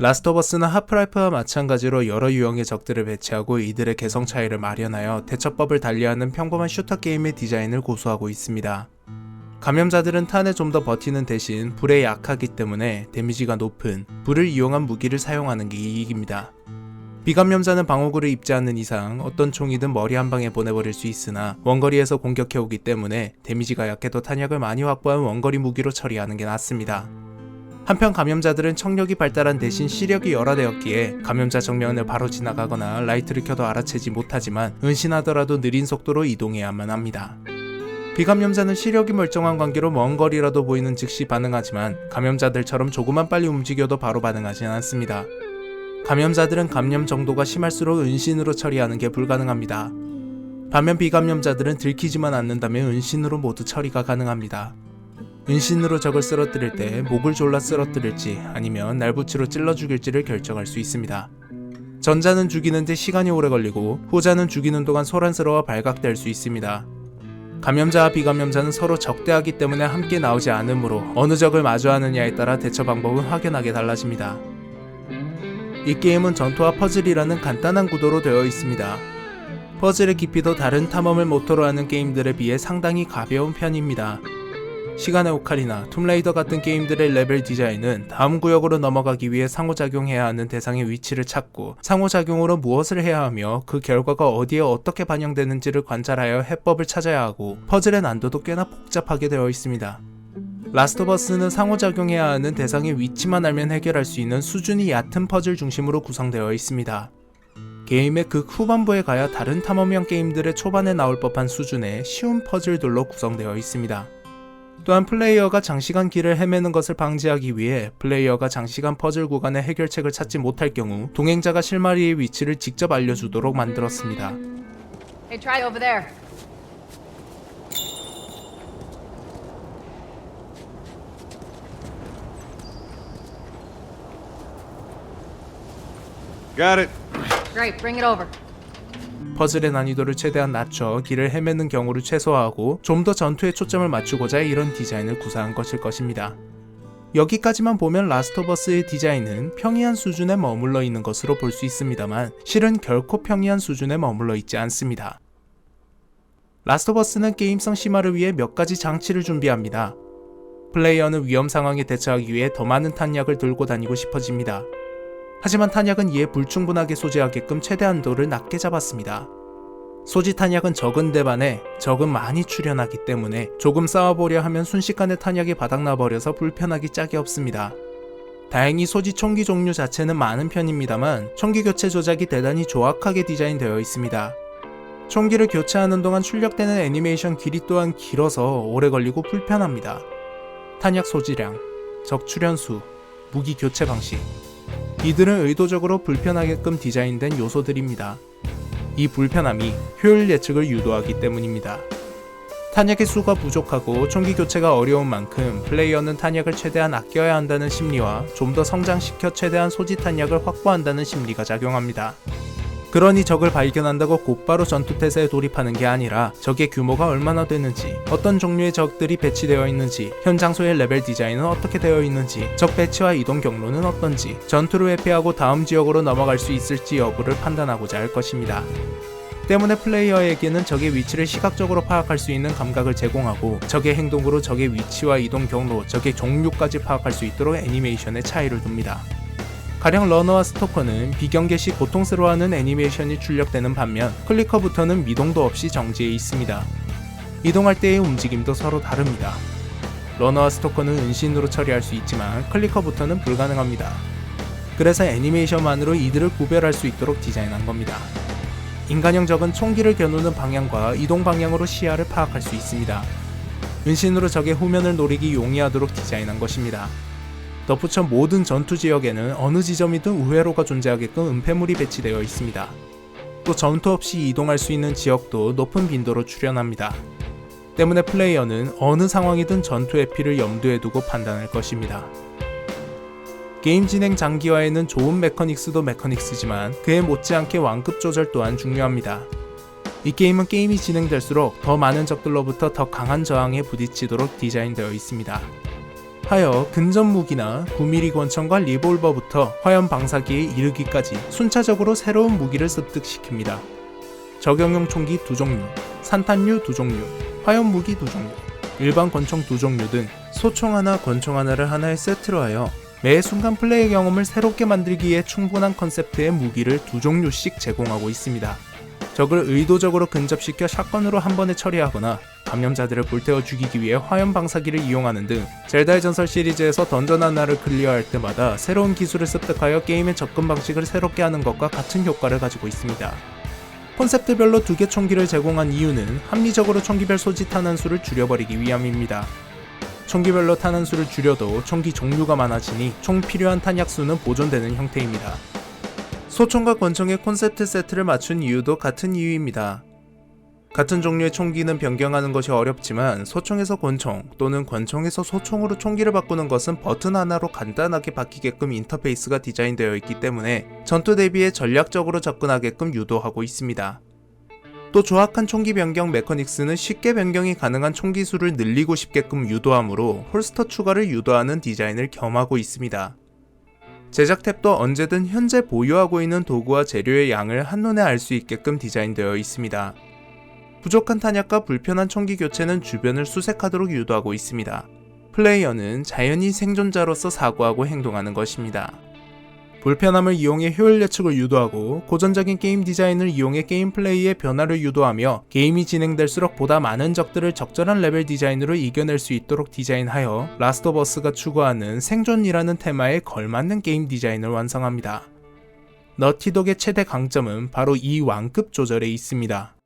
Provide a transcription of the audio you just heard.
어스는 하프라이프와 마찬가지로 여러 유형의 적들을 배치하고 이들의 개성 차이를 마련하여 대처법을 달리하는 평범한 슈터 게임의 디자인을 고수하고 있습니다. 감염자들은 탄에 좀 더 버티는 대신 불에 약하기 때문에 데미지가 높은 불을 이용한 무기를 사용하는 게 이익입니다. 비감염자는 방어구를 입지 않는 이상 어떤 총이든 머리 한 방에 보내버릴 수 있으나 원거리에서 공격해오기 때문에 데미지가 약해도 탄약을 많이 확보한 원거리 무기로 처리하는 게 낫습니다. 한편 감염자들은 청력이 발달한 대신 시력이 열화되었기에 감염자 정면을 바로 지나가거나 라이트를 켜도 알아채지 못하지만 은신하더라도 느린 속도로 이동해야만 합니다. 비감염자는 시력이 멀쩡한 관계로 먼 거리라도 보이는 즉시 반응하지만 감염자들처럼 조금만 빨리 움직여도 바로 반응하진 않습니다. 감염자들은 감염 정도가 심할수록 은신으로 처리하는 게 불가능합니다. 반면 비감염자들은 들키지만 않는다면 은신으로 모두 처리가 가능합니다. 은신으로 적을 쓰러뜨릴 때 목을 졸라 쓰러뜨릴지 아니면 날붙이로 찔러 죽일지를 결정할 수 있습니다. 전자는 죽이는데 시간이 오래 걸리고 후자는 죽이는 동안 소란스러워 발각될 수 있습니다. 감염자와 비감염자는 서로 적대하기 때문에 함께 나오지 않으므로 어느 적을 마주하느냐에 따라 대처 방법은 확연하게 달라집니다. 이 게임은 전투와 퍼즐이라는 간단한 구도로 되어 있습니다. 퍼즐의 깊이도 다른 탐험을 모토로 하는 게임들에 비해 상당히 가벼운 편입니다. 시간의 오카리나, 툼레이더 같은 게임들의 레벨 디자인은 다음 구역으로 넘어가기 위해 상호작용해야 하는 대상의 위치를 찾고 상호작용으로 무엇을 해야 하며 그 결과가 어디에 어떻게 반영되는지를 관찰하여 해법을 찾아야 하고 퍼즐의 난도도 꽤나 복잡하게 되어 있습니다. 라스트 오브 어스는 상호작용해야 하는 대상의 위치만 알면 해결할 수 있는 수준이 얕은 퍼즐 중심으로 구성되어 있습니다. 게임의 극 후반부에 가야 다른 탐험형 게임들의 초반에 나올 법한 수준의 쉬운 퍼즐들로 구성되어 있습니다. 또한 플레이어가 장시간 길을 헤매는 것을 방지하기 위해 플레이어가 장시간 퍼즐 구간의 해결책을 찾지 못할 경우 동행자가 실마리의 위치를 직접 알려주도록 만들었습니다. Hey, try over there. Got it. Great, bring it over. 퍼즐의 난이도를 최대한 낮춰 길을 헤매는 경우를 최소화하고 좀 더 전투에 초점을 맞추고자 이런 디자인을 구사한 것일 것입니다. 여기까지만 보면 라스트 오브 어스의 디자인은 평이한 수준에 머물러 있는 것으로 볼 수 있습니다만 실은 결코 평이한 수준에 머물러 있지 않습니다. 라스트 오브 어스는 게임성 심화를 위해 몇 가지 장치를 준비합니다. 플레이어는 위험 상황에 대처하기 위해 더 많은 탄약을 들고 다니고 싶어집니다. 하지만 탄약은 이에 불충분하게 소지하게끔 최대 한도를 낮게 잡았습니다. 소지 탄약은 적은 데 반해 적은 많이 출현하기 때문에 조금 싸워보려 하면 순식간에 탄약이 바닥나 버려서 불편하기 짝이 없습니다. 다행히 소지 총기 종류 자체는 많은 편입니다만 총기 교체 조작이 대단히 조악하게 디자인되어 있습니다. 총기를 교체하는 동안 출력되는 애니메이션 길이 또한 길어서 오래 걸리고 불편합니다. 탄약 소지량, 적 출현 수, 무기 교체 방식, 이들은 의도적으로 불편하게끔 디자인된 요소들입니다. 이 불편함이 효율 예측을 유도하기 때문입니다. 탄약의 수가 부족하고 총기 교체가 어려운 만큼 플레이어는 탄약을 최대한 아껴야 한다는 심리와 좀 더 성장시켜 최대한 소지 탄약을 확보한다는 심리가 작용합니다. 그러니 적을 발견한다고 곧바로 전투태세에 돌입하는 게 아니라 적의 규모가 얼마나 되는지, 어떤 종류의 적들이 배치되어 있는지, 현 장소의 레벨 디자인은 어떻게 되어 있는지, 적 배치와 이동 경로는 어떤지, 전투를 회피하고 다음 지역으로 넘어갈 수 있을지 여부를 판단하고자 할 것입니다. 때문에 플레이어에게는 적의 위치를 시각적으로 파악할 수 있는 감각을 제공하고 적의 행동으로 적의 위치와 이동 경로, 적의 종류까지 파악할 수 있도록 애니메이션에 차이를 둡니다. 가령 러너와 스토커는 비경계 시 고통스러워하는 애니메이션이 출력되는 반면 클리커부터는 미동도 없이 정지해 있습니다. 이동할 때의 움직임도 서로 다릅니다. 러너와 스토커는 은신으로 처리할 수 있지만 클리커부터는 불가능합니다. 그래서 애니메이션만으로 이들을 구별할 수 있도록 디자인한 겁니다. 인간형 적은 총기를 겨누는 방향과 이동 방향으로 시야를 파악할 수 있습니다. 은신으로 적의 후면을 노리기 용이하도록 디자인한 것입니다. 덧붙여 모든 전투 지역에는 어느 지점이든 우회로가 존재하게끔 은폐물이 배치되어 있습니다. 또 전투 없이 이동할 수 있는 지역도 높은 빈도로 출현합니다. 때문에 플레이어는 어느 상황이든 전투 에피를 염두에 두고 판단할 것입니다. 게임 진행 장기화에는 좋은 메커닉스도 메커닉스지만 그에 못지않게 완급 조절 또한 중요합니다. 이 게임은 게임이 진행될수록 더 많은 적들로부터 더 강한 저항에 부딪히도록 디자인되어 있습니다. 하여 근접 무기나 9mm 권총과 리볼버부터 화염 방사기에 이르기까지 순차적으로 새로운 무기를 습득시킵니다. 적용용 총기 두 종류, 산탄류 두 종류, 화염 무기 두 종류, 일반 권총 두 종류 등 소총 하나, 권총 하나를 하나의 세트로 하여 매 순간 플레이 경험을 새롭게 만들기에 충분한 컨셉트의 무기를 두 종류씩 제공하고 있습니다. 적을 의도적으로 근접시켜 샷건으로 한 번에 처리하거나 감염자들을 불태워 죽이기 위해 화염 방사기를 이용하는 등 젤다의 전설 시리즈에서 던전 하나를 클리어할 때마다 새로운 기술을 습득하여 게임의 접근 방식을 새롭게 하는 것과 같은 효과를 가지고 있습니다. 콘셉트별로 두 개 총기를 제공한 이유는 합리적으로 총기별 소지 탄환수를 줄여버리기 위함입니다. 총기별로 탄환수를 줄여도 총기 종류가 많아지니 총 필요한 탄약수는 보존되는 형태입니다. 소총과 권총의 콘셉트 세트를 맞춘 이유도 같은 이유입니다. 같은 종류의 총기는 변경하는 것이 어렵지만 소총에서 권총 또는 권총에서 소총으로 총기를 바꾸는 것은 버튼 하나로 간단하게 바뀌게끔 인터페이스가 디자인되어 있기 때문에 전투 대비에 전략적으로 접근하게끔 유도하고 있습니다. 또 조악한 총기 변경 메커닉스는 쉽게 변경이 가능한 총기 수를 늘리고 싶게끔 유도하므로 홀스터 추가를 유도하는 디자인을 겸하고 있습니다. 제작 탭도 언제든 현재 보유하고 있는 도구와 재료의 양을 한눈에 알 수 있게끔 디자인되어 있습니다. 부족한 탄약과 불편한 총기 교체는 주변을 수색하도록 유도하고 있습니다. 플레이어는 자연히 생존자로서 사고하고 행동하는 것입니다. 불편함을 이용해 효율 예측을 유도하고 고전적인 게임 디자인을 이용해 게임 플레이의 변화를 유도하며 게임이 진행될수록 보다 많은 적들을 적절한 레벨 디자인으로 이겨낼 수 있도록 디자인하여 라스트 오브 어스가 추구하는 생존이라는 테마에 걸맞는 게임 디자인을 완성합니다. 너티독의 최대 강점은 바로 이 완급 조절에 있습니다.